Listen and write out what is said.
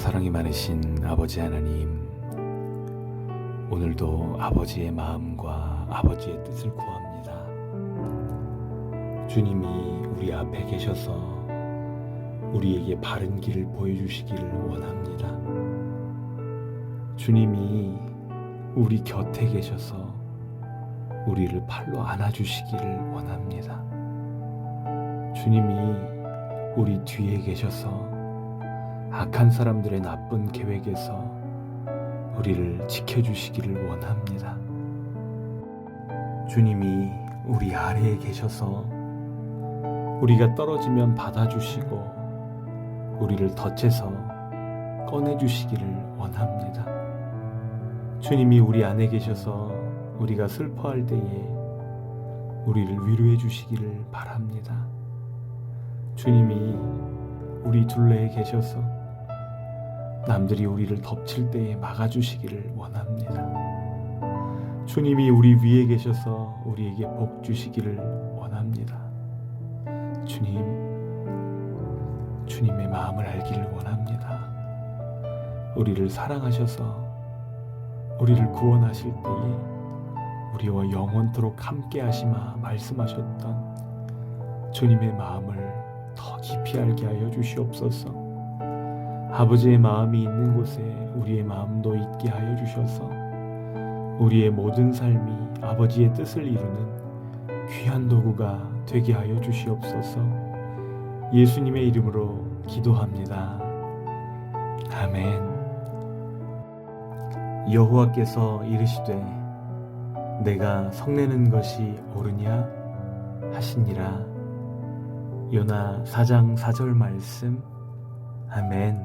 사랑이 많으신 아버지 하나님, 오늘도 아버지의 마음과 아버지의 뜻을 구합니다. 주님이 우리 앞에 계셔서 우리에게 바른 길을 보여주시기를 원합니다. 주님이 우리 곁에 계셔서 우리를 팔로 안아주시기를 원합니다. 주님이 우리 뒤에 계셔서 악한 사람들의 나쁜 계획에서 우리를 지켜주시기를 원합니다. 주님이 우리 아래에 계셔서 우리가 떨어지면 받아주시고 우리를 덫에서 꺼내주시기를 원합니다. 주님이 우리 안에 계셔서 우리가 슬퍼할 때에 우리를 위로해 주시기를 바랍니다. 주님이 우리 둘레에 계셔서 남들이 우리를 덮칠 때에 막아주시기를 원합니다. 주님이 우리 위에 계셔서 우리에게 복 주시기를 원합니다. 주님, 주님의 마음을 알기를 원합니다. 우리를 사랑하셔서 우리를 구원하실 때에 우리와 영원토록 함께 하시마 말씀하셨던 주님의 마음을 더 깊이 알게 하여 주시옵소서. 아버지의 마음이 있는 곳에 우리의 마음도 있게 하여 주셔서 우리의 모든 삶이 아버지의 뜻을 이루는 귀한 도구가 되게 하여 주시옵소서. 예수님의 이름으로 기도합니다. 아멘. 여호와께서 이르시되 내가 성내는 것이 옳으냐 하시니라. 요나 4장 4절 말씀. 아멘.